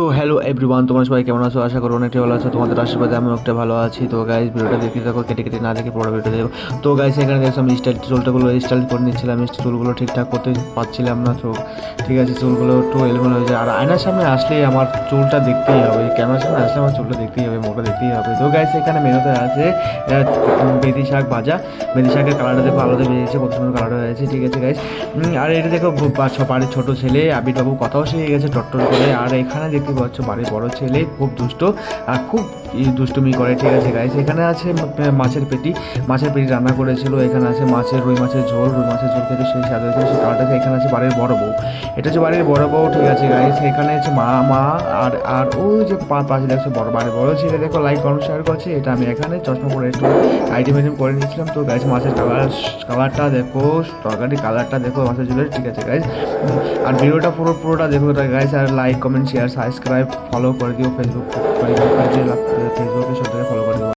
তো hello everyone তোমরা সবাই কেমন আছো? আশা করো অনেকটা ভালো আছো। তোমাদের আশীর্বাদে আমি একটা ভালো আছি। তো গাইজ ভিডিওটা দেখতে থাকো, কেটে কেটে না দেখে পুরো ভিডিও দেখো। তো গাইজ এখানে দেখছ আমি স্টাইল চুলটাগুলো স্টাইল করে নিচ্ছিলাম চুলগুলো ঠিকঠাক করতে পারছিলাম না, তো ঠিক আছে চুলগুলো একটু এলোমেলো হয়ে যায়। আর আয়নার সামনে আসলেই আমার চুলটা দেখতেই হবে। ক্যামেরার সামনে আসলে আমার চুলটা দেখতেই হবে মুখটা দেখতেই হবে। তো গাইজ এখানে মেনুতে আছে বেদি শাক ভাজা। বেদি শাকের কালারটা দেখো আলাদা বেরিয়েছে কত সুন্দর কালার হয়েছে ঠিক আছে গাইজ আর এটা দেখো বাড়ির ছোট ছেলে, আবির বাবু, কথাও শিখে গেছে টট্টর করে। আর এখানে দেখতে পাচ্ছ বাড়ির বড় ছেলে খুব দুষ্ট আর খুব দুষ্টুমি করে ঠিক আছে গাইস এখানে আছে মাছের পেটি মাছের পেটি রান্না করেছিল এখানে আছে মাছের রুই মাছের ঝোল রুই মাছের ঝোল খেতে সেই স্বাদ হয়েছে সেই কালারটা এখানে আছে বাড়ির বড় বউ এটা হচ্ছে বাড়ির বড় বউ ঠিক আছে গাইস এখানে আছে মা মা আর আর ওই যে পাশে দেখছ বড় বাড়ির বড় ছেলে দেখো লাইক কমেন্ট শেয়ার করছে এটা আমি এখানে চশমা পরে একটু আইটেম আইটেম করে নিয়েছিলাম তো গাইস মাছের কালার কালারটা দেখো তরকারি কালারটা দেখো মাছের ঝোলের ঠিক আছে গাইস আর ভিডিওটা পুরো পুরোটা দেখো গাইস আর like comment share subscribe follow করে দিও ফেসবুক পেজে ফেসবুকে সন্তানকে ফলো করে